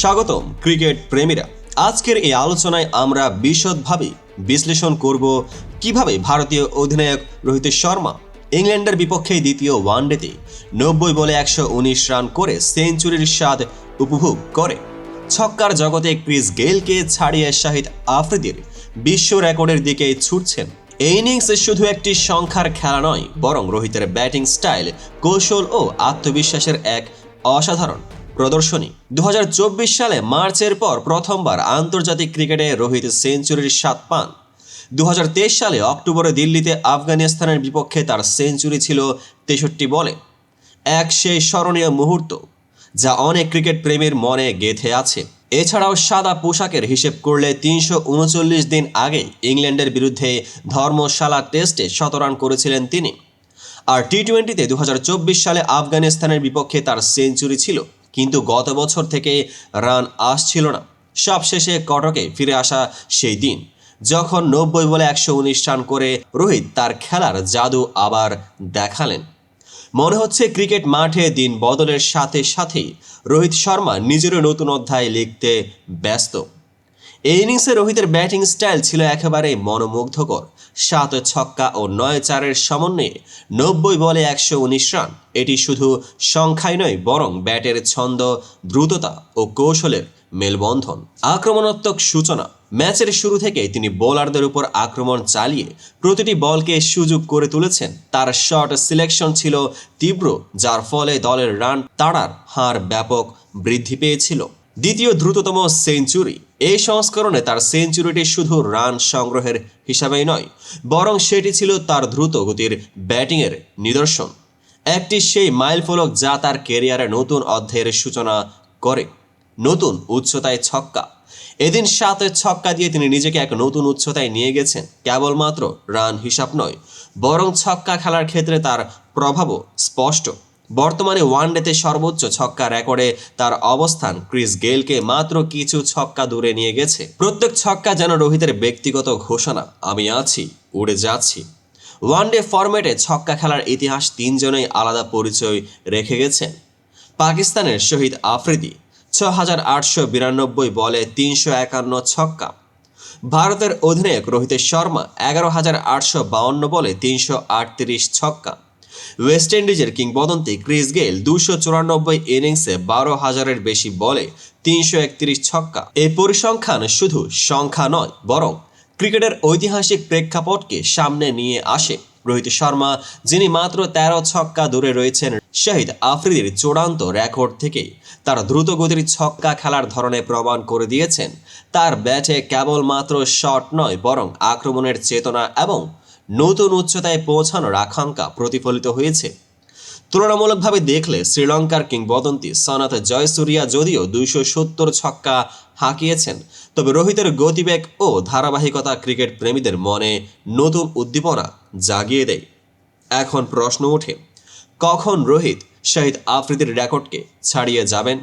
স্বাগতম ক্রিকেট প্রেমীরা। আজকের এই আলোচনায় আমরা বিশদভাবে বিশ্লেষণ করব কীভাবে ভারতীয় অধিনায়ক রোহিত শর্মা ইংল্যান্ডের বিপক্ষে দ্বিতীয় ওয়ানডেতে নব্বই বলে একশো উনিশ রান করে সেঞ্চুরির স্বাদ উপভোগ করে। ছক্কার জগতে ক্রিস গেলকে ছাড়িয়ে শাহিদ আফ্রিদির বিশ্ব রেকর্ডের দিকে ছুটছেন। এই ইনিংস শুধু একটি সংখ্যার খেলা নয়, বরং রোহিতের ব্যাটিং স্টাইল, কৌশল ও আত্মবিশ্বাসের এক অসাধারণ। প্রদর্শনী। দু হাজার চব্বিশ সালে মার্চের পর প্রথমবার আন্তর্জাতিক ক্রিকেটে রোহিত সেঞ্চুরির স্বাদ পান। দু হাজার তেইশ সালে অক্টোবরে দিল্লিতে আফগানিস্তানের বিপক্ষে তার সেঞ্চুরি ছিল তেষট্টি বলে। এক সেই স্মরণীয় মুহূর্ত, যা অনেক ক্রিকেট প্রেমীর মনে গেঁথে আছে। এছাড়াও সাদা পোশাকের হিসেব করলে তিনশো উনচল্লিশ দিন আগে ইংল্যান্ডের বিরুদ্ধে ধর্মশালা টেস্টে শতরান করেছিলেন তিনি। আর টি টোয়েন্টিতে দু হাজার চব্বিশ সালে আফগানিস্তানের বিপক্ষে তার সেঞ্চুরি ছিল। কিন্তু গত বছর থেকে রান আসছিল না। সবশেষে কটকে ফিরে আসা সেই দিন, যখন নব্বই বলে একশো উনিশ রান করে রোহিত তার খেলার জাদু আবার দেখালেন। মনে হচ্ছে ক্রিকেট মাঠে দিন বদলের সাথে সাথেই রোহিত শর্মা নিজেরও নতুন অধ্যায় লিখতে ব্যস্ত। এই ইনিংসে রোহিতের ব্যাটিং স্টাইল ছিল একেবারে মনোমুগ্ধকর। সাত ছক্কা ও নয় চারের সমন্বয়ে নব্বই বলে একশো উনিশ রান। এটি শুধু সংখ্যায় নয়, বরং ব্যাটের ছন্দ, দ্রুততা ও কৌশলের মেলবন্ধন। আক্রমণাত্মক সূচনা। ম্যাচের শুরু থেকে তিনি বোলারদের উপর আক্রমণ চালিয়ে প্রতিটি বলকে সুযোগ করে তুলেছেন। তার শট সিলেকশন ছিল তীব্র, যার ফলে দলের রান তাড়ার হার ব্যাপক বৃদ্ধি পেয়েছিল। দ্বিতীয় দ্রুততম সেঞ্চুরি এই সংস্করণে তার সেঞ্চুরিটি শুধু রান সংগ্রহের হিসাবেই নয়, বরং সেটি ছিল তার দ্রুত গতির ব্যাটিংয়ের নিদর্শন। একটি সেই মাইল ফলক যা তার কেরিয়ারে নতুন অধ্যায়ের সূচনা করে, নতুন উচ্চতায় ছক্কা। এদিন সাতে ছক্কা দিয়ে তিনি নিজেকে এক নতুন উচ্চতায় নিয়ে গেছেন, কেবলমাত্র রান হিসাব নয়, বরং ছক্কা খেলার ক্ষেত্রে তার প্রভাবও স্পষ্ট। বর্তমানে ওয়ানডেতে সর্বোচ্চ ছক্কা রেকর্ডে তার অবস্থান ক্রিস গেলকে মাত্র কিছু ছক্কা দূরে নিয়ে গেছে। প্রত্যেক ছক্কা যেন রোহিতের ব্যক্তিগত ঘোষণা। আমি আছি, উড়ে যাচ্ছি। ওয়ানডে ফরম্যাটে ছক্কা খেলার ইতিহাস তিনজনেই আলাদা পরিচয় রেখে গেছেন। পাকিস্তানের শহীদ আফ্রিদি ছ হাজার আটশো বিরানব্বই বলে তিনশো একান্ন ছক্কা। ভারতের অধিনায়ক রোহিত শর্মা, এগারো হাজার আটশো বাউন্ন বলে তিনশো আটত্রিশ ছক্কা। ওয়েস্ট ইন্ডিজের কিংবদন্তি ক্রিস গেল দুশো চুরানব্বই ইনিংসে বারো হাজারের বেশি বলে তিনশো একত্রিশ ছক্কা। এই পরিসংখ্যান শুধু সংখ্যা নয়, বরং ক্রিকেটের ঐতিহাসিক প্রেক্ষাপটকে সামনে নিয়ে আসে। রোহিত শর্মা, যিনি মাত্র তেরো ছক্কা দূরে রয়েছেন, শাহিদ আফ্রিদির চূড়ান্ত রেকর্ড থেকেই তার দ্রুতগতির ছক্কা খেলার ধরনে প্রমাণ করে দিয়েছেন। তার ব্যাটে কেবলমাত্র শট নয়, বরং আক্রমণের চেতনা এবং নতুন উচ্চতায় পৌঁছানোর আকাঙ্ক্ষা প্রতিফলিত হয়েছে। তুলনামূলকভাবে দেখলে শ্রীলঙ্কার কিংবদন্তি সনাত জয়সূরিয়া যদিও দুইশো সত্তর ছক্কা হাঁকিয়েছেন, তবে রোহিতের গতিবেগ ও ধারাবাহিকতা ক্রিকেট প্রেমীদের মনে নতুন উদ্দীপনা জাগিয়ে দেয়। এখন প্রশ্ন ওঠে, কখন রোহিত শাহিদ আফ্রিদির রেকর্ডকে ছাড়িয়ে যাবেন?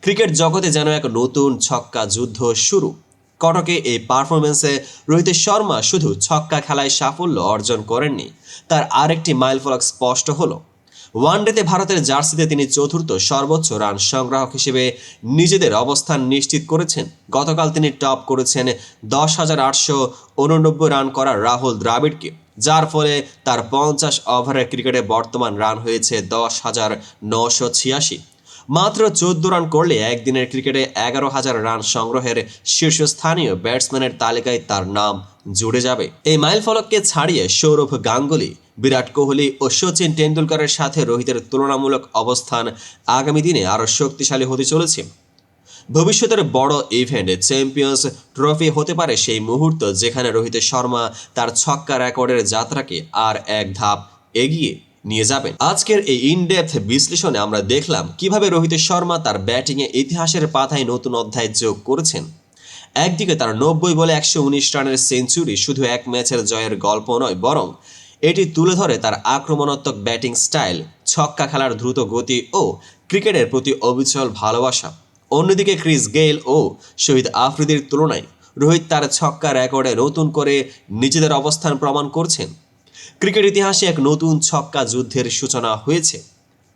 ক্রিকেট জগতে যেন এক নতুন ছক্কা যুদ্ধ শুরু। কটকে এই পারফরমেন্সে রোহিত শর্মা শুধু ছক্কা খেলায় সাফল্য অর্জন করেননি, তার আরেকটি মাইলফলক স্পষ্ট হলো। ওয়ানডেতে ভারতের জার্সিতে তিনি চতুর্থ সর্বোচ্চ রান সংগ্রাহক হিসেবে নিজেদের অবস্থান নিশ্চিত করেছেন। গতকাল তিনি টপ করেছেন দশ হাজার আটশো উননব্বই রান করা রাহুল দ্রাবিড়কে, যার ফলে তার পঞ্চাশ ওভারের ক্রিকেটে বর্তমান রান হয়েছে দশ হাজার নশো ছিয়াশি। মাত্র চোদ্দ রান করলে একদিনের ক্রিকেটে এগারো হাজার রান সংগ্রহের শীর্ষস্থানীয় ব্যাটসম্যানের তালিকায় তার নাম জুড়ে যাবে। এই মাইল ফলককে ছাড়িয়ে সৌরভ গাঙ্গুলি, বিরাট কোহলি ও সচিন টেন্ডুলকারের সাথে রোহিতের তুলনামূলক অবস্থান আগামী দিনে আরও শক্তিশালী হতে চলেছে। ভবিষ্যতের বড় ইভেন্ট চ্যাম্পিয়ন্স ট্রফি হতে পারে সেই মুহূর্ত যেখানে রোহিত শর্মা তার ছক্কা রেকর্ডের যাত্রাকে আর এক ধাপ এগিয়ে নিয়ে যাবেন। আজকের এই ইনডেপথ বিশ্লেষণে আমরা দেখলাম কীভাবে রোহিত শর্মা তার ব্যাটিংয়ে ইতিহাসের পাতায় নতুন অধ্যায় যোগ করেছেন। একদিকে তার নব্বই বলে একশো উনিশ রানের সেঞ্চুরি শুধু এক ম্যাচের জয়ের গল্প নয়, বরং এটি তুলে ধরে তার আক্রমণাত্মক ব্যাটিং স্টাইল, ছক্কা খেলার দ্রুত গতি ও ক্রিকেটের প্রতি অবিচল ভালোবাসা। অন্যদিকে ক্রিস গেইল ও শহীদ আফ্রিদির তুলনায় রোহিত তার ছক্কা রেকর্ডে নতুন করে নিজেদের অবস্থান প্রমাণ করছেন। ক্রিকেট ইতিহাসে এক নতুন ছক্কা যুদ্ধের সূচনা হয়েছে।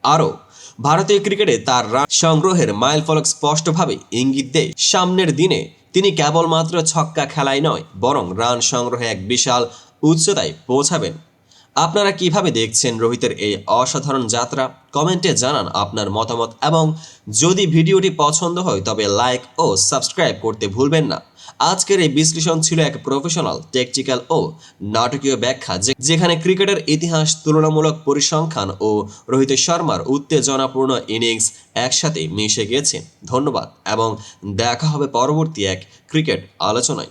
আরও, ভারতীয় ক্রিকেটে তার রান সংগ্রহের মাইলফলক স্পষ্টভাবে ইঙ্গিত দেয়, সামনের দিনে তিনি কেবলমাত্র ছক্কা খেলায় নয়, বরং রান সংগ্রহে এক বিশাল উচ্চতায় পৌঁছাবেন। আপনারা কীভাবে দেখছেন রোহিতের এই অসাধারণ যাত্রা? কমেন্টে জানান আপনার মতামত এবং যদি ভিডিওটি পছন্দ হয়, তবে লাইক ও সাবস্ক্রাইব করতে ভুলবেন না। আজকের এই বিশ্লেষণ ছিল এক প্রফেশনাল টেকটিক্যাল ও নাটকীয় ব্যাখ্যা যেখানে ক্রিকেটের ইতিহাস, তুলনামূলক পরিসংখ্যান ও রোহিত শর্মার উত্তেজনাপূর্ণ ইনিংস একসাথে মিশে গেছে। ধন্যবাদ এবং দেখা হবে পরবর্তী এক ক্রিকেট আলোচনায়।